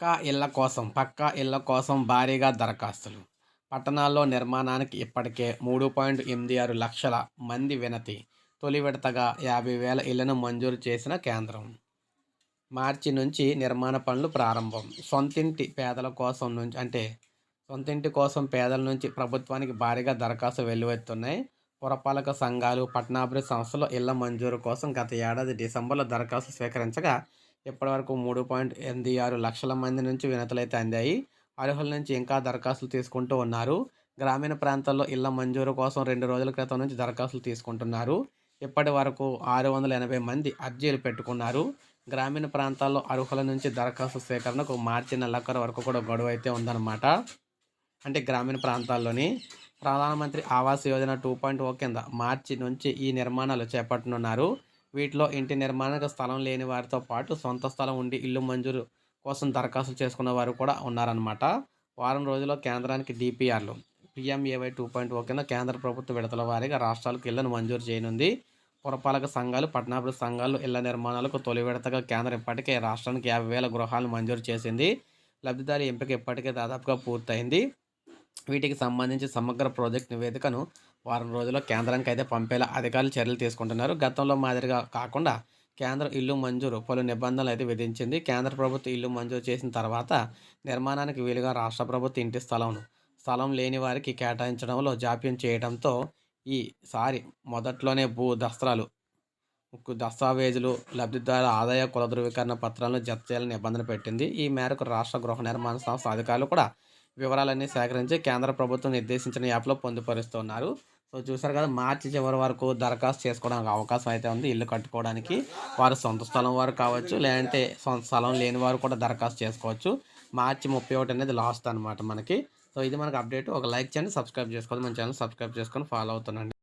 పక్కా ఇళ్ళ కోసం పక్కా ఇళ్ళ కోసం భారీగా దరఖాస్తులు. పట్టణాల్లో నిర్మాణానికి ఇప్పటికే మూడు పాయింట్ ఎనిమిది ఆరు లక్షల మంది వినతి. తొలి విడతగా యాభై వేల ఇళ్ళను మంజూరు చేసిన కేంద్రం. మార్చి నుంచి నిర్మాణ పనులు ప్రారంభం. సొంతింటి పేదల కోసం నుంచి అంటే సొంతింటి కోసం పేదల నుంచి ప్రభుత్వానికి భారీగా దరఖాస్తు వెల్లువెత్తున్నాయి. పురపాలక సంఘాలు పట్టణాభివృద్ధి సంస్థలు ఇళ్ళ మంజూరు కోసం గత ఏడాది డిసెంబర్లో దరఖాస్తు స్వీకరించగా ఇప్పటివరకు మూడు పాయింట్ ఎనిమిది ఆరు లక్షల మంది నుంచి వినతులైతే అందాయి. అర్హుల నుంచి ఇంకా దరఖాస్తులు తీసుకుంటూ ఉన్నారు. గ్రామీణ ప్రాంతాల్లో ఇళ్ళ మంజూరు కోసం రెండు రోజుల క్రితం నుంచి దరఖాస్తులు తీసుకుంటున్నారు. ఇప్పటి వరకు ఆరు వందల ఎనభై మంది అర్జీలు పెట్టుకున్నారు. గ్రామీణ ప్రాంతాల్లో అర్హుల నుంచి దరఖాస్తు సేకరణకు మార్చి నెలాఖరు వరకు కూడా గడువు అయితే ఉందన్నమాట. అంటే గ్రామీణ ప్రాంతాల్లోని Pradhanmantri Awas Yojana two point O కింద మార్చి నుంచి ఈ నిర్మాణాలు చేపట్టనున్నారు. వీటిలో ఇంటి నిర్మాణానికి స్థలం లేని వారితో పాటు సొంత స్థలం ఉండి ఇల్లు మంజూరు కోసం దరఖాస్తు చేసుకున్న వారు కూడా ఉన్నారనమాట వారం రోజుల్లో కేంద్రానికి డిపిఆర్లు పిఎంఏవై టూ పాయింట్ ఓ కింద కేంద్ర ప్రభుత్వ విడతల వారీగా రాష్ట్రాలకు ఇళ్ళను మంజూరు చేయనుంది. పురపాలక సంఘాలు పట్టణాభివృద్ధి సంఘాలు ఇళ్ళ నిర్మాణాలకు తొలి విడతగా కేంద్రం ఇప్పటికే రాష్ట్రానికి యాభై వేల గృహాలను మంజూరు చేసింది. లబ్ధిదారు ఎంపిక ఇప్పటికే దాదాపుగా పూర్తయింది. వీటికి సంబంధించి సమగ్ర ప్రాజెక్ట్ నివేదికను వారం రోజుల్లో కేంద్రానికి అయితే పంపేలా అధికారులు చర్యలు తీసుకుంటున్నారు. గతంలో మాదిరిగా కాకుండా కేంద్రం ఇల్లు మంజూరు పలు నిబంధనలు అయితే విధించింది. కేంద్ర ప్రభుత్వం ఇల్లు మంజూరు చేసిన తర్వాత నిర్మాణానికి వీలుగా రాష్ట్ర ప్రభుత్వం ఇంటి స్థలంను స్థలం లేని వారికి కేటాయించడంలో జాప్యం చేయడంతో ఈసారి మొదట్లోనే భూ దస్త్రాలు దస్తావేజులు లబ్ధిదారుల ఆదాయ కుల ధృవీకరణ పత్రాలను జత చేయాలని నిబంధన పెట్టింది. ఈ మేరకు రాష్ట్ర గృహ నిర్మాణ సంస్థ అధికారులు కూడా వివరాలన్నీ సేకరించి కేంద్ర ప్రభుత్వం నిర్దేశించిన యాప్లో పొందుపరుస్తున్నారు. సో చూసారు కదా మార్చి చివరి వరకు దరఖాస్తు చేసుకోవడానికి అవకాశం అయితే ఉంది. ఇల్లు కట్టుకోవడానికి వారు సొంత స్థలం వారు కావచ్చు లేదంటే సొంత స్థలం లేని వారు కూడా దరఖాస్తు చేసుకోవచ్చు. మార్చి ముప్పై ఒకటి అనేది లాస్ట్ అనమాట మనకి. సో ఇది మనకు అప్డేట్. ఒక లైక్ చేయండి సబ్స్క్రైబ్ చేసుకోండి. మన ఛానల్ సబ్స్క్రైబ్ చేసుకొని ఫాలో అవుతుండండి.